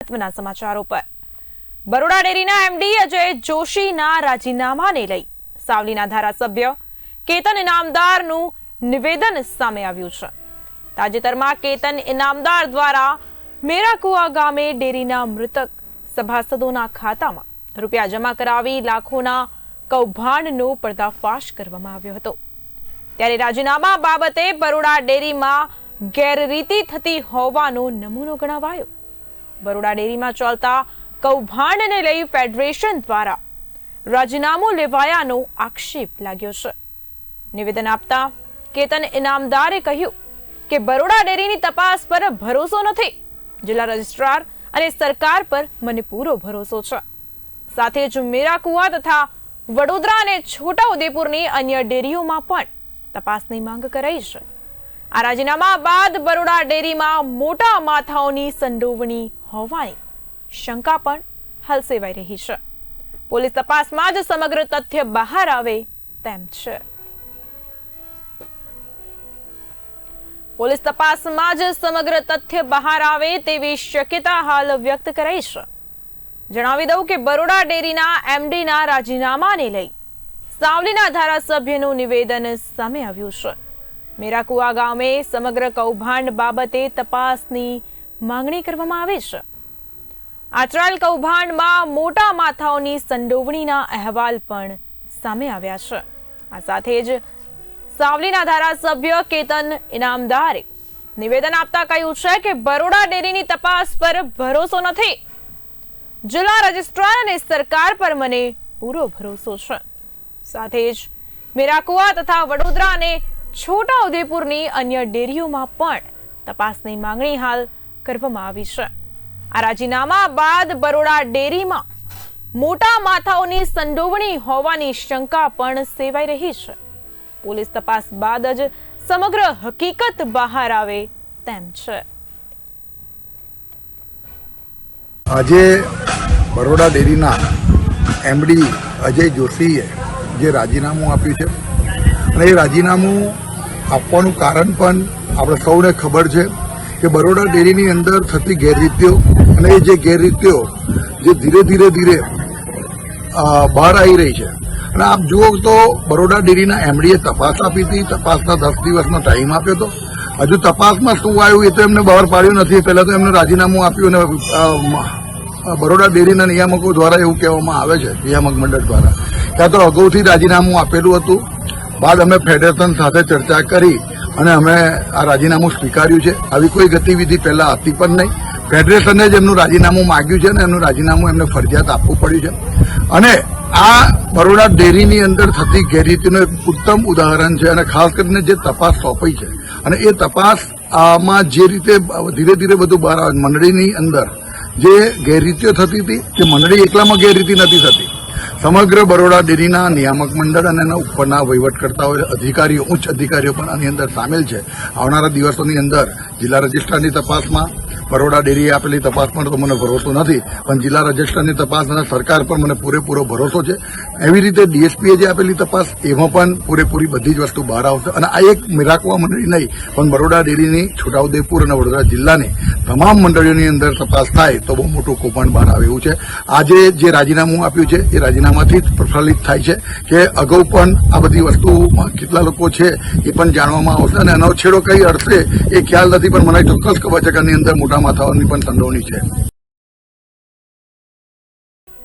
મહત્વના સમાચારો પર. બરોડા ડેરીના એમડી અજય જોશીના રાજીનામાને લઈ સાવલીના ધારાસભ્ય કેતન ઇનામદારનું નિવેદન સામે આવ્યું છે. તાજેતરમાં કેતન ઇનામદાર દ્વારા મેરાકુવા ગામે ડેરીના મૃતક સભાસદોના ખાતામાં રૂપિયા જમા કરાવી લાખોના કૌભાંડનો પર્દાફાશ કરવામાં આવ્યો હતો. ત્યારે રાજીનામા બાબતે બરોડા ડેરીમાં ગેરરીતિ થતી હોવાનો નમૂનો ગણાવાયો. બરોડા ડેરીમાં ચાલતા કૌભાંડને લઈ ફેડરેશન દ્વારા રાજીનામું લેવાયાનો આક્ષેપ લાગ્યો છે. નિવેદન આપતા કેતન ઇનામદારે કહ્યું કે બરોડા ડેરીની તપાસ પર ભરોસો નથી. જિલ્લા રજિસ્ટ્રાર અને સરકાર પર મને પૂરો ભરોસો છે. સાથે જ મેરાકુવા તથા વડોદરા અને છોટા ઉદેપુરની અન્ય ડેરીઓમાં પણ તપાસની માંગ કરાઈ છે. આ રાજીનામા બાદ બરોડા ડેરીમાં મોટા માથાઓની સંડોવણી હોવાની શંકા પણ હાલ રહી છે. પોલીસ તપાસમાં જ સમગ્ર તથ્ય બહાર આવે તેમ છે. પોલીસ તપાસમાં જ સમગ્ર તથ્ય બહાર આવે તેવી શક્યતા હાલ વ્યક્ત કરાઈ છે. જણાવી દઉં કે બરોડા ડેરીના એમડીના રાજીનામાને લઈ સાવલીના ધારાસભ્યનું નિવેદન સામે આવ્યું છે. મેરાકુવા ગામે સમગ્ર કૌભાંડ બાબતે તપાસની માંગણી કરવામાં આવી છે. આચરાયેલ કૌભાંડમાં મોટા માથાઓની સંડોવણીના અહેવાલ પણ સામે આવ્યા છે. આ સાથે જ સાવલીના ધારાસભ્ય કેતન ઇનામદારે નિવેદન આપતા કહ્યું છે કે બરોડા ડેરીની તપાસ પર ભરોસો નથી. જિલ્લા રજિસ્ટ્રાર અને સરકાર પર મને પૂરો ભરોસો છે. સાથે જ મેરાકુવા તથા વડોદરા અને છોટા ઉદેપુરની અન્ય ડેરીઓમાં પણ તપાસની માંગણી હાલ કરવામાં આવી છે. આ રાજીનામા બાદ બરોડા ડેરીમાં મોટા માથાઓની સંડોવણી હોવાની શંકા પણ સેવાઈ રહી છે. પોલીસ તપાસ બાદ જ સમગ્ર હકીકત બહાર આવે તેમ છે. આજે બરોડા ડેરીના એમડી અજય જોશીએ જે રાજીનામું આપ્યું છે અને એ રાજીનામું આપવાનું કારણ પણ આપણે સૌને ખબર છે. કે બરોડા ડેરીની અંદર થતી ગેરરીતિઓ અને એ જે ગેરરીતિઓ જે ધીરે ધીરે ધીરે બહાર આવી રહી છે. અને આપ જુઓ તો બરોડા ડેરીના એમડીએ તપાસ આપી હતી, તપાસના દસ દિવસનો ટાઈમ આપ્યો હતો. હજુ તપાસમાં શું આવ્યું એ તો એમને બહાર પાડ્યું નથી. પહેલાં તો એમને રાજીનામું આપ્યું અને બરોડા ડેરીના નિયામકો દ્વારા એવું કહેવામાં આવે છે, નિયામક મંડળ દ્વારા. ત્યાં તો અગાઉથી રાજીનામું આપેલું હતું. બાદ અમે ફેડરેશન સાથે ચર્ચા કરી. અને અમે આ રાજીનામું સ્વીકાર્યું છે. આવી કોઈ ગતિવિધિ પહેલા હતી પણ નહીં. ફેડરેશને જ એમનું રાજીનામું માગ્યું છે અને એમનું રાજીનામું એમને ફરજિયાત આપવું પડ્યું છે. અને આ બરોડા ડેરીની અંદર થતી ગેરરીતિનું એક ઉત્તમ ઉદાહરણ છે અને ખાસ કરીને જે તપાસ સોંપાઈ છે. અને એ તપાસ આમાં જે રીતે ધીરે ધીરે બધું બહાર આવે મંડળીની અંદર જે ગેરરીતિઓ થતી હતી તે મંડળી એકલામાં ગેરરીતિ નથી થતી સમગ્ર બરોડા ડેરીના નિયામક મંડળ અને એના ઉપરના વહીવટકર્તાઓ, અધિકારીઓ, ઉચ્ચ અધિકારીઓ પણ આની અંદર સામેલ છે. આવનારા દિવસોની અંદર જિલ્લા રજિસ્ટ્રારની તપાસમાં બરોડા ડેરીએ આપેલી તપાસ પણ તો મને ભરોસો નથી, પણ જિલ્લા રજિસ્ટ્રારની તપાસ અને સરકાર પર મને પૂરેપૂરો ભરોસો છે. એવી રીતે ડીએસપીએ જે આપેલી તપાસ, એમાં પણ પૂરેપૂરી બધી જ વસ્તુ બહાર આવશે. અને આ એક મિરાકવા મંડળી નહીં, પણ બરોડા ડેરીની છોટાઉદેપુર અને વડોદરા જિલ્લાની તમામ મંડળીઓની અંદર તપાસ થાય તો બહુ મોટું કૌભાંડ બહાર આવે એવું છે. આજે જે રાજીનામું આપ્યું છે, એ રાજીનામાથી જ પ્રફલિત થાય છે કે અગાઉ પણ આ બધી વસ્તુમાં કેટલા લોકો છે, એ પણ જાણવામાં આવશે. અને એનો છેડો કઈ અર્થે એ ખ્યાલ નથી, પણ મને ચોક્કસ ખબર છે કે અંદર અંદર મોટા પણ સંડોવણી છે.